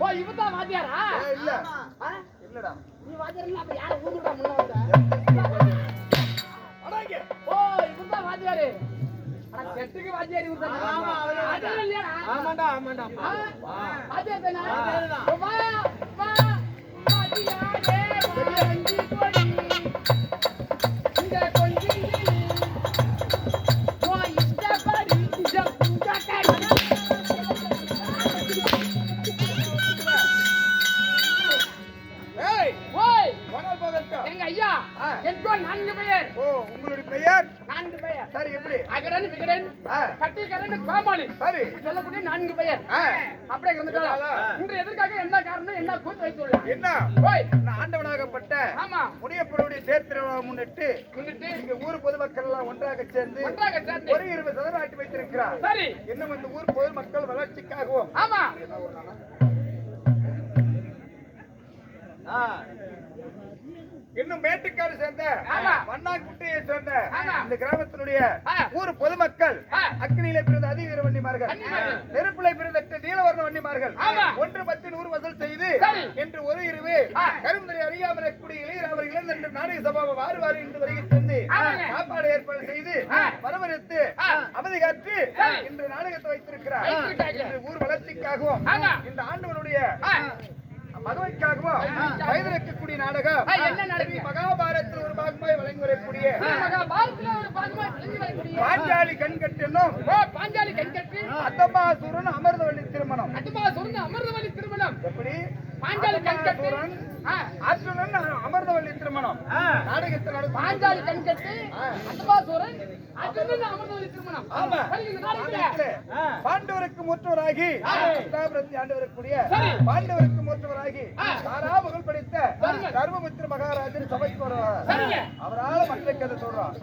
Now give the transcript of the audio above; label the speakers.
Speaker 1: ஓ இவன்தான் வாத்தியாரா?
Speaker 2: ஏய், இல்ல? இல்லடா.
Speaker 1: நீ வாத்தியார் அப்ப யார ஊதுடா முன்ன வந்த? ஓ இவன்தான் வாத்தியாரு. அட செட்டுக்கு வாத்தியார் இவன்தான்
Speaker 3: ஆமா, அவரே
Speaker 1: வாத்தியார் இல்லையாடா?
Speaker 3: ஆமாண்டா ஆமாண்டா.
Speaker 1: ஆ? வாத்தியார் தானே எங்க ஐயா
Speaker 2: ஆ.
Speaker 1: என்றோ நான்கு பெயர்.
Speaker 2: ஓ உங்களுடைய பெயர்?
Speaker 1: நான்கு பெயர்.
Speaker 2: சரி எப்படி?
Speaker 1: அகரன் விகரன். கட்டிகரன் கோமாளி
Speaker 2: சரி.
Speaker 1: சொல்லக்கூடிய நான்கு பெயர். அப்படியே
Speaker 2: ஆ.
Speaker 1: இன்று எதற்காக என்ன காரணம்? என்ன கூத்து வைத்துள்ளார்
Speaker 2: என்ன? நான் ஆண்டவனாகப்பட்ட
Speaker 1: ஆமா.
Speaker 2: முனியப்பனுடைய தேர்திருவிழா முன்னிட்டு
Speaker 1: முன்னிட்டு
Speaker 2: இங்க ஊர் பொதுமக்கள் எல்லாம் ஒன்றாக சேர்ந்து
Speaker 1: ஒன்றாக சேர்ந்து
Speaker 2: ஒரு இருபது சதவீதம் ஆட்டி வைத்திருக்கிறார்.
Speaker 1: சரி.
Speaker 2: இன்னும் இந்த ஊர் பொதுமக்கள் வளர்ச்சிக்காகவும்
Speaker 1: ஆமா.
Speaker 2: இன்னும் மேட்டுக்காடு சேர்ந்த
Speaker 1: ஆமா.
Speaker 2: வண்ணாக்குட்டையை சேர்ந்த. இந்த கிராமத்தினுடைய. ஊர் பொதுமக்கள். அக்னியில பிறந்த அதிவீர வண்டிமார்கள்
Speaker 1: வண்டிமார்கள்.
Speaker 2: நெருப்பிலை பிறந்த நீலவர்ண வண்டிமார்கள். ஒன்று பத்து நூறு வசூல் செய்து. என்று ஒரு இருவு. கரும்புரை அறியாமல் இருக்கக்கூடிய இளையராவர் இளந்தன்று நாடக சபாவை வாரி வாரி இன்று வருகை தந்து
Speaker 1: ஆமாங்க.
Speaker 2: சாப்பாடு ஏற்பாடு செய்து. வரவழைத்து. அவதி காற்று. இன்று நாடகத்தை வைத்திருக்கிறார் ஊர் வளர்ச்சிக்காகவும். இந்த ஆண்டவனுடைய
Speaker 1: ஆ.
Speaker 2: மகவைக்காகவும் வயதிருக்கக்கூடிய நாடகம்.
Speaker 1: என்ன நாடகம்?
Speaker 2: ஸ்ரீ மகாபாரத்தில் ஒரு பாகமாய் வழங்கி வரக்கூடிய
Speaker 1: ஒரு வரக்கூடிய
Speaker 2: பாஞ்சாலி கண்கட்டு என்னும்
Speaker 1: ஓ பாஞ்சாலி கண்கட்டு.
Speaker 2: அத்தபாசுரன் அமிர்தவள்ளி திருமணம்.
Speaker 1: அமிர்தவல்லி திருமணம்.
Speaker 2: எப்படி?
Speaker 1: பாஞ்சாலி கண்கட்டு.
Speaker 2: திருமணம். நாடகத்தில்
Speaker 1: பாஞ்சாலி அர்ஜுனன் திருமணம்.
Speaker 2: பாண்டவருக்கு மூற்றவராகி அஷ்டாபுரத்தை ஆண்டு வரக்கூடிய
Speaker 1: சரி.
Speaker 2: பாண்டவருக்கு மூற்றவராகி
Speaker 1: ஆ.
Speaker 2: தாரா புகழ் படித்த. தர்மபுத்திர மகாராஜன் சபைக்கு வருவார். அவரால் மற்ற கதை சொல்றான்.